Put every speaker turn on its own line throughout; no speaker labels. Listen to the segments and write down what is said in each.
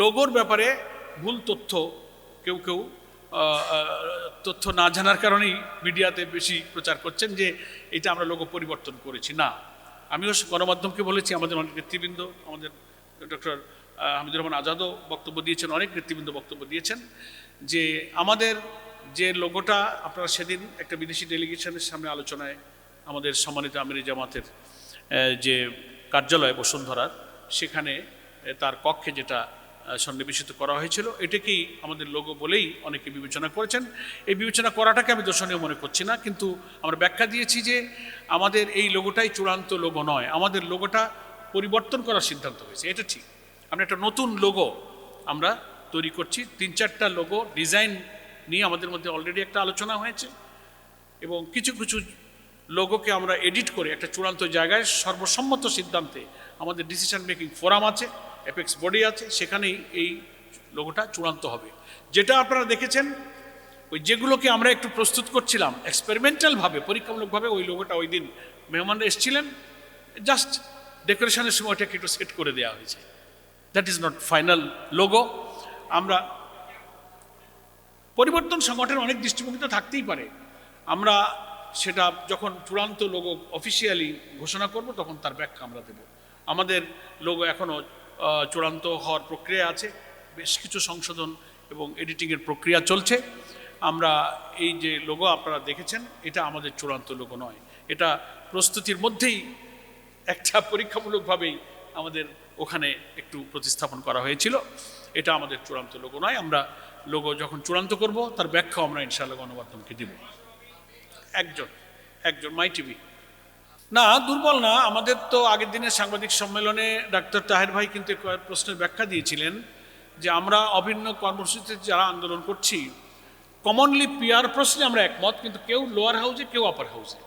লোগোর ব্যাপারে ভুল তথ্য, কেউ কেউ তথ্য না জানার কারণেই মিডিয়াতে বেশি প্রচার করছেন যে এটা আমরা লোগো পরিবর্তন করেছি। না, আমিও গণমাধ্যমকে বলেছি, আমাদের অনেক নেতৃবৃন্দ, আমাদের ডক্টর হামিদুর রহমান আজাদও বক্তব্য দিয়েছেন, অনেক নেতৃবৃন্দ বক্তব্য দিয়েছেন যে আমাদের যে লোগোটা, আপনারা সেদিন একটা বিদেশি ডেলিগেশনের সামনে আলোচনায় আমাদের সম্মানিত আমিরি জামাতের যে কার্যালয় বসুন্ধরার, সেখানে তার কক্ষে যেটা সন্নিবেশিত করা হয়েছিল। এটাকেই আমাদের লোগো বলেই অনেকে বিবেচনা করেছেন। এই বিবেচনা করাটাকে আমি দর্শনীয় মনে করছি না, কিন্তু আমরা ব্যাখ্যা দিয়েছি যে আমাদের এই লোগোটাই চূড়ান্ত লোগো নয়, আমাদের লোগোটা পরিবর্তন করার সিদ্ধান্ত হয়েছে, এটা ঠিক। আমরা একটা নতুন লোগো আমরা তৈরি করছি, তিন চারটা লোগো ডিজাইন নিয়ে আমাদের মধ্যে অলরেডি একটা আলোচনা হয়েছে এবং কিছু কিছু লোগোকে আমরা এডিট করে একটা চূড়ান্ত জায়গায় সর্বসম্মত সিদ্ধান্তে আমাদের ডিসিশন মেকিং ফোরাম আছে। অ্যাপেক্স বডি আছে, সেখানেই এই লোগোটা চূড়ান্ত হবে। যেটা আপনারা দেখেছেন, ওই যেগুলোকে আমরা একটু প্রস্তুত করছিলাম এক্সপেরিমেন্টালভাবে পরীক্ষামূলকভাবে ওই লোগোটা ওই দিন মেহমানরা এসেছিলেন। জাস্ট ডেকোরেশনের সময় ওটাকে একটু সেট করে দেওয়া হয়েছে। That is not final logo আমরা পরিবর্তন সংগঠনের অনেক দৃষ্টিভঙ্গি তো থাকতেই পারে। আমরা সেটা যখন চূড়ান্ত লোগো অফিসিয়ালি ঘোষণা করব, তখন তার ব্যাখ্যা আমরা দেব। আমাদের লোগো এখনও চূড়ান্ত হওয়ার প্রক্রিয়া আছে। বেশ কিছু সংশোধন এবং এডিটিংয়ের প্রক্রিয়া চলছে। আমরা এই যে লোগো আপনারা দেখেছেন, এটা আমাদের চূড়ান্ত লোগো নয়। এটা প্রস্তুতির মধ্যেই একটা পরীক্ষামূলকভাবেই আমাদের ওখানে একটু প্রতিস্থাপন করা হয়েছিল। এটা আমাদের চূড়ান্ত লোগো নয়। আমরা লোগো যখন চূড়ান্ত করব, তার ব্যাখ্যা আমরা ইনশাআল্লাহ গণমাধ্যমকে দিব। একজন একজন মাই টিভি না, দুর্বল না। আমাদের তো আগের দিনের সাংবাদিক সম্মেলনে ডাক্তার তাহের ভাই কিন্তু প্রশ্নের ব্যাখ্যা দিয়েছিলেন যে আমরা অভিন্ন কর্মসূচিতে যারা আন্দোলন করছি কমনলি পিয়ার প্রশ্নে আমরা একমত, কিন্তু কেউ লোয়ার হাউসে কেউ আপার হাউসে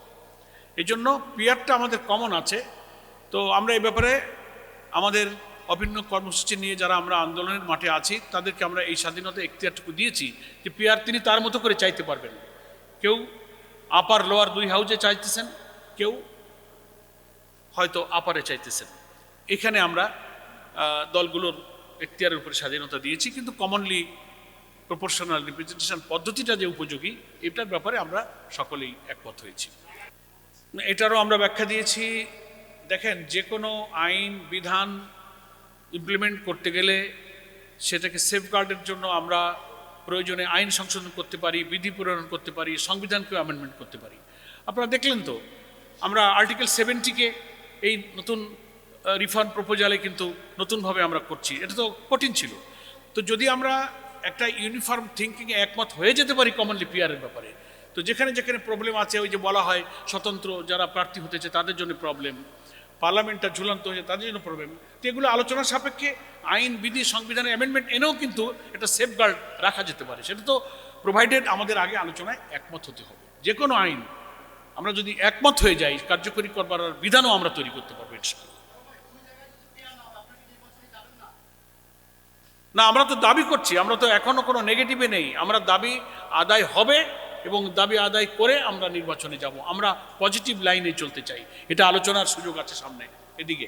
এই জন্য পিয়ারটা আমাদের কমন আছে। তো আমরা এই ব্যাপারে আমাদের অভিন্ন কর্মসূচি নিয়ে যারা আমরা আন্দোলনের মাঠে আছি, তাদেরকে আমরা এই স্বাধীনতা এখতিয়ারটুকু দিয়েছি যে পিয়ার তিনি তার মতো করে চাইতে পারবেন কেউ আপার লোয়ার দুই হাউজে চাইতেছেন, কেউ হয়তো আপারে চাইতেছেন। এখানে আমরা দলগুলোর এখতিয়ারের উপরে স্বাধীনতা দিয়েছি, কিন্তু কমনলি প্রপোর্শনাল রিপ্রেজেন্টেশন পদ্ধতিটা যে উপযোগী, এটার ব্যাপারে আমরা সকলেই একমত হয়েছি। এটারও আমরা ব্যাখ্যা দিয়েছি, দেখেন যে কোনো আইন, বিধান ইমপ্লিমেন্ট করতে গেলে সেটাকে সেফগার্ডের জন্য আমরা প্রয়োজনে আইন সংশোধন করতে পারি, বিধি প্রণয়ন করতে পারি, সংবিধানকেও অ্যামেন্ডমেন্ট করতে পারি। আপনারা দেখলেন তো, আমরা আর্টিকেল সেভেন্টিকে এই নতুন রিফান্ড প্রপোজালে কিন্তু নতুনভাবে আমরা করছি। এটা তো কঠিন ছিল। তো যদি আমরা একটা ইউনিফর্ম থিঙ্কিংয়ে একমত হয়ে যেতে পারি কমনলি পিয়ারের ব্যাপারে, তো যেখানে যেখানে প্রবলেম আছে, ওই যে বলা হয় স্বতন্ত্র যারা প্রার্থী হতেছে তাদের জন্য প্রবলেম পার্লামেন্টটা ঝুলন্ত হয়েছে, তাদের জন্য প্রবলেম তো এগুলো আলোচনার সাপেক্ষে আইন, বিধি, সংবিধানের অ্যামেন্ডমেন্ট এনেও কিন্তু একটা সেফগার্ড রাখা যেতে পারে। সেটা তো প্রোভাইডেড আমাদের আগে আলোচনায় একমত হতে হবে। যে কোনো আইন আমরা যদি একমত হয়ে যাই, কার্যকরী করবার বিধানও আমরা তৈরি করতে পারব না, আমরা তো দাবি করছি, আমরা তো এখনও কোনো নেগেটিভে নেই। আমরা দাবি আদায় হবে এবং দাবি আদায় করে আমরা নির্বাচনে যাব। আমরা পজিটিভ লাইনে চলতে চাই। এটা আলোচনার সুযোগ আছে সামনে, এদিকে।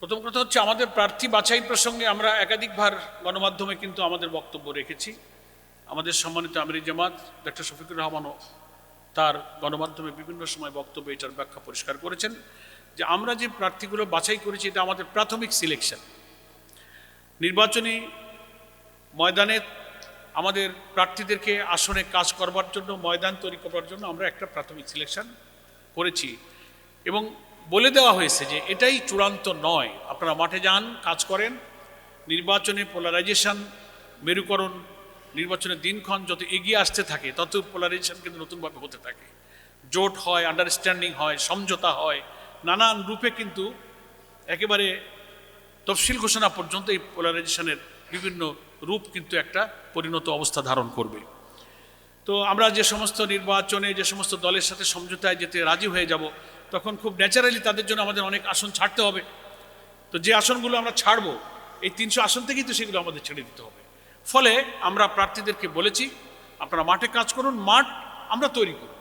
প্রথম কথা হচ্ছে, আমাদের প্রার্থী বাছাই প্রসঙ্গে আমরা একাধিকবার গণমাধ্যমে কিন্তু আমাদের বক্তব্য রেখেছি। আমাদের সম্মানিত আমিরি জামাত ডক্টর শফিকুর রহমানও তার গণমাধ্যমে বিভিন্ন সময় বক্তব্য এটার ব্যাখ্যা পরিষ্কার করেছেন যে আমরা যে প্রার্থীগুলো বাছাই করেছি, এটা আমাদের প্রাথমিক সিলেকশন। নির্বাচনী ময়দানে আমাদের প্রার্থীদেরকে আসনে কাজ করবার জন্য, ময়দান তৈরি করবার জন্য আমরা একটা প্রাথমিক সিলেকশন করেছি। এবং বলে দেওয়া হয়েছে যে এটাই চূড়ান্ত নয়। আপনারা মাঠে যান, কাজ করেন, নির্বাচনে পোলারাইজেশন মেরুকরণ নির্বাচনের দিনক্ষণ যত এগিয়ে আসতে থাকে, তত পোলারাইজেশন কিন্তু নতুনভাবে হতে থাকে। জোট হয় আন্ডারস্ট্যান্ডিং হয়, সমঝোতা হয়, নানান রূপে কিন্তু একেবারে তফসিল ঘোষণা পর্যন্ত এই পোলারাইজেশনের বিভিন্ন রূপ কিন্তু একটা পরিণত অবস্থা ধারণ করবে। তো আমরা যে সমস্ত নির্বাচনে, যে সমস্ত দলের সাথে সমঝোতায় যেতে রাজি হয়ে যাব, তখন খুব ন্যাচারালি তাদের জন্য আমাদের অনেক আসন ছাড়তে হবে। তো যে আসনগুলো আমরা ছাড়বো, এই তিনশো আসন থেকেই তো সেগুলো আমাদের ছেড়ে দিতে হবে। ফলে আমরা প্রার্থীদেরকে বলেছি, আপনারা মাঠে কাজ করুন, মাঠ আমরা তৈরি করব।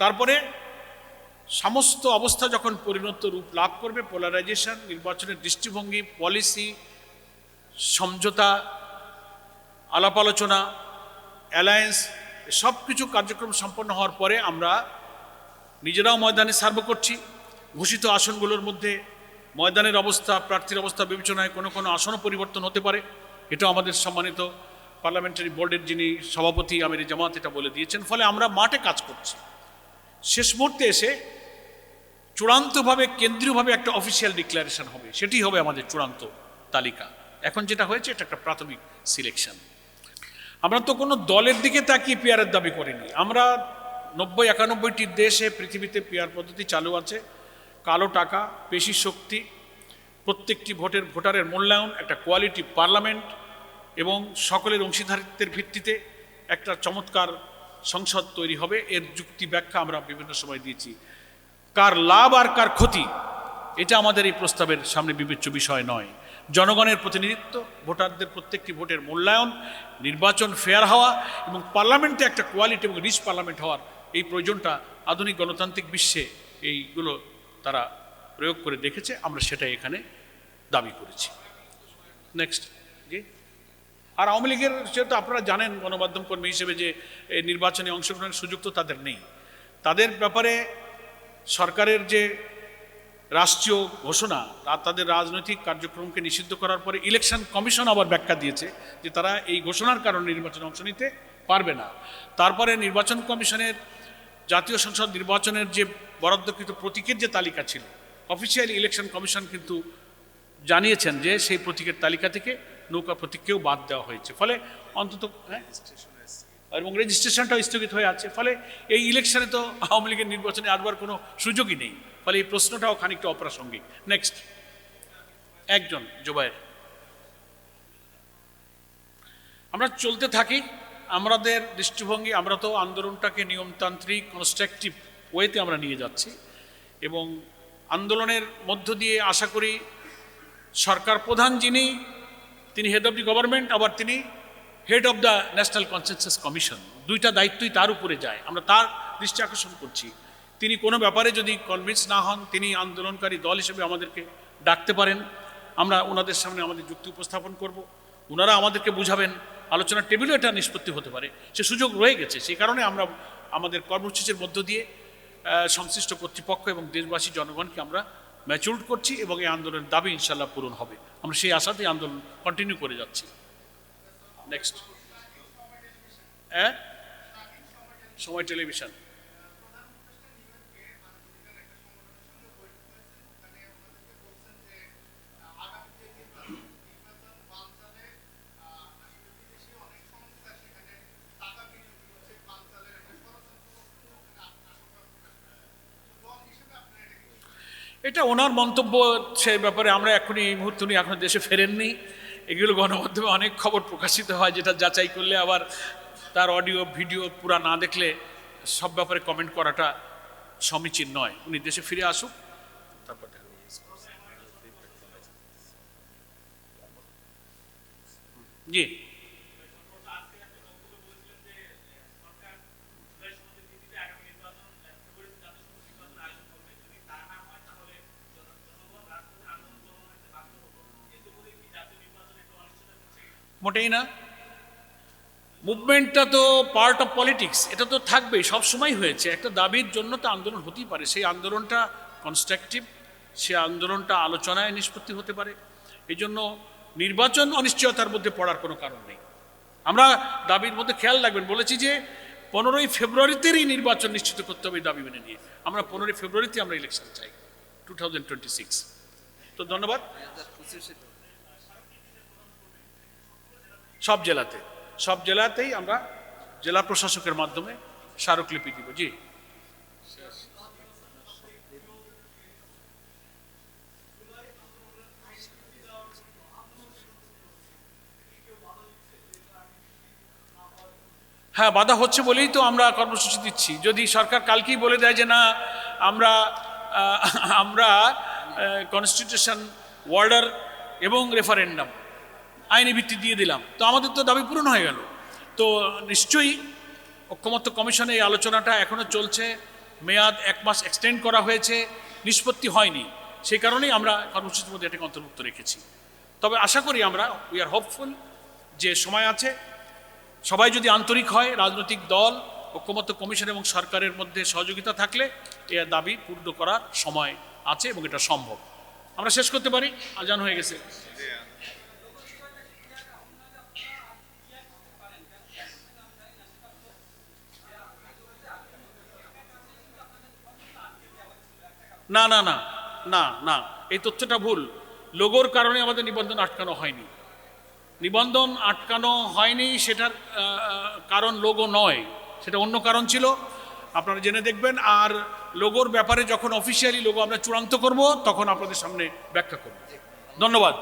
তারপরে সমস্ত অবস্থা যখন পরিণত রূপ লাভ করবে পোলারাইজেশন নির্বাচনের দৃষ্টিভঙ্গি পলিসি সমঝোতা, আলাপ আলোচনা অ্যালায়েন্স সব কিছু কার্যক্রম সম্পন্ন হওয়ার পরে আমরা নিজেরাও ময়দানে সার্ভ করছি। ঘোষিত আসনগুলোর মধ্যে ময়দানের অবস্থা, প্রার্থীর অবস্থা বিবেচনায় কোনো কোনো আসনও পরিবর্তন হতে পারে। এটাও আমাদের সম্মানিত পার্লামেন্টারি বোর্ডের যিনি সভাপতি আমির জামাত এটা বলে দিয়েছেন, ফলে আমরা মাঠে কাজ করছি। শেষ মুহূর্তে এসে চূড়ান্তভাবে, কেন্দ্রীয়ভাবে একটা অফিসিয়াল ডিক্লারেশন হবে। সেটি হবে আমাদের চূড়ান্ত তালিকা। এখন যেটা হয়েছে, এটা একটা প্রাথমিক সিলেকশন আমরা তো কোনো দলের দিকে তাকিয়ে পেয়ারের দাবি করিনি। আমরা নব্বই একানব্বইটি দেশে পৃথিবীতে পেয়ার পদ্ধতি চালু আছে। কালো টাকা, পেশি শক্তি প্রত্যেকটি ভোটের ভোটারের মূল্যায়ন, একটা কোয়ালিটি পার্লামেন্ট এবং সকলের অংশীদারিত্বের ভিত্তিতে একটা চমৎকার সংসদ তৈরি হবে। এর যুক্তি ব্যাখ্যা আমরা বিভিন্ন সময় দিয়েছি। কার লাভ আর কার ক্ষতি, এটা আমাদের এই প্রস্তাবের সামনে বিবেচ্য বিষয় নয়। জনগণের প্রতিনিধিত্ব, ভোটারদের প্রত্যেকটি ভোটের মূল্যায়ন, নির্বাচন ফেয়ার হওয়া এবং পার্লামেন্টে একটা কোয়ালিটি এবং রিচ পার্লামেন্ট হওয়ার এই প্রয়োজনটা আধুনিক গণতান্ত্রিক বিশ্বে এইগুলো তারা প্রয়োগ করে দেখেছে, আমরা সেটাই এখানে দাবি করেছি। নেক্সট জি আর আওয়ামী লীগের যেহেতু আপনারা জানেন, গণমাধ্যম কর্মী হিসেবে যে এই নির্বাচনে অংশগ্রহণের সুযোগ তো তাদের নেই। তাদের ব্যাপারে সরকারের যে রাষ্ট্রীয় ঘোষণা, তা- তাদের রাজনৈতিক কার্যক্রমকে নিষিদ্ধ করার পরে ইলেকশন কমিশন আবার ব্যাখ্যা দিয়েছে যে তারা এই ঘোষণার কারণে নির্বাচনে অংশ নিতে পারবে না। তারপরে নির্বাচন কমিশনের জাতীয় সংসদ নির্বাচনের যে বরাদ্দকৃত প্রতীকের যে তালিকা ছিল অফিসিয়ালি ইলেকশন কমিশন কিন্তু জানিয়েছেন যে সেই প্রতীকের তালিকা থেকে নৌকা প্রতীককেও বাদ দেওয়া হয়েছে। ফলে অন্তত হ্যাঁ? এবং রেজিস্ট্রেশনটাও স্থগিত হয়ে আছে। ফলে এই ইলেকশনে তো আওয়ামী লীগের নির্বাচনে আসবার কোনো সুযোগই নেই। ফলে এই প্রশ্নটাও খানিকটা অপ্রাসঙ্গিক। নেক্সট একজন, জোবায়ের। আমরা চলতে থাকি আমাদের দৃষ্টিভঙ্গি, আমরা তো আন্দোলনটাকে নিয়মতান্ত্রিক কনস্ট্রাকটিভ ওয়েতে আমরা নিয়ে যাচ্ছি। এবং আন্দোলনের মধ্য দিয়ে আশা করি সরকার প্রধান যিনি, তিনি হেড অফ দি গভর্নমেন্ট আবার তিনি head of the national consensus commission দুইটা দায়িত্বই তার উপরে যায়। আমরা তার দৃষ্টি আকর্ষণ করছি। তিনি কোনো ব্যাপারে যদি কনভিন্স না হন, তিনি আন্দোলনকারী দল হিসেবে আমাদেরকে ডাকতে পারেন। আমরা ওনাদের সামনে আমাদের যুক্তি উপস্থাপন করব। ওনারা আমাদেরকে বুঝাবেন। আলোচনার টেবিলও এটা নিষ্পত্তি হতে পারে। সে সুযোগ রয়ে গেছে। সেই কারণে আমরা আমাদের কর্মসূচির মধ্য দিয়ে সংশ্লিষ্ট কর্তৃপক্ষ এবং দেশবাসী জনগণকে আমরা ম্যাচিউর করছি এবং এই আন্দোলনের দাবি ইনশাল্লাহ পূরণ হবে। আমরা সেই আশাতেই আন্দোলন কন্টিনিউ করে যাচ্ছি। নেক্সট হ্যাঁ? সময় টেলিভিশন। এটা ওনার মন্তব্য সে ব্যাপারে আমরা এখনই এই মুহূর্তে উনি এখনও দেশে ফেরেননি। এগুলো গণমাধ্যমে অনেক খবর প্রকাশিত হয় যেটা যাচাই করলে আবার তার অডিও, ভিডিও পুরা না দেখলে সব ব্যাপারে কমেন্ট করাটা সমীচীন নয়। উনি দেশে ফিরে আসুক, তারপর। জি। মুভমেন্টটা তো পার্ট অফ পলিটিক্স এটা তো থাকবেই সবসময় হয়েছে। একটা দাবির জন্য তো আন্দোলন হতেই পারে। সেই আন্দোলনটা কনস্ট্রাকটিভ সে আন্দোলনটা আলোচনায় নিষ্পত্তি হতে পারে। এই জন্য নির্বাচন অনিশ্চয়তার মধ্যে পড়ার কোনো কারণ নেই। আমরা দাবির মধ্যে খেয়াল রাখবেন, বলেছি যে পনেরোই ফেব্রুয়ারিতেই নির্বাচন নিশ্চিত করতে হবে দাবি মেনে নিয়ে। আমরা পনেরোই ফেব্রুয়ারিতে আমরা ইলেকশন চাই টু থাউজেন্ড টোয়েন্টি সিক্স তো ধন্যবাদ। সব জেলাতে। সব জেলাতেই আমরা জেলা প্রশাসকের মাধ্যমে স্মারকলিপি দিব, জি। হ্যাঁ বাধা হচ্ছে বলেই তো আমরা কর্মসূচি দিচ্ছি। যদি সরকার কালকেই বলে দেয় যে না, আমরা আমরা কনস্টিটিউশন ওয়ার্ডার এবং রেফারেন্ডাম আইনি ভিত্তি দিয়ে দিলাম। তো আমাদের তো দাবি পূরণ হয়ে গেল। তো নিশ্চয়ই ঐক্যমত্য কমিশনে এই আলোচনাটা এখনও চলছে। মেয়াদ এক মাস এক্সটেন্ড করা হয়েছে। নিষ্পত্তি হয়নি। সেই কারণেই আমরা কর্মসূচির মধ্যে এটাকে অন্তর্ভুক্ত রেখেছি। তবে আশা করি আমরা উই আর হোপফুল যে সময় আছে। সবাই যদি আন্তরিক হয়, রাজনৈতিক দল, ঐক্যমত্য কমিশন এবং সরকারের মধ্যে সহযোগিতা থাকলে এর দাবি পূর্ণ করার সময় আছে এবং এটা সম্ভব। আমরা শেষ করতে পারি। আজান হয়ে গেছে। না না না না না, এই তথ্যটা ভুল। লোগোর কারণে আমাদের নিবন্ধন আটকানো হয়নি। নিবন্ধন আটকানো হয়নি সেটার কারণ লোগো নয়, সেটা অন্য কারণ ছিল। আপনারা জেনে দেখবেন, আর লোগোর ব্যাপারে যখন অফিসিয়ালি লোগো আমরা চূড়ান্ত করব, তখন আপনাদের সামনে ব্যাখ্যা করব। ধন্যবাদ।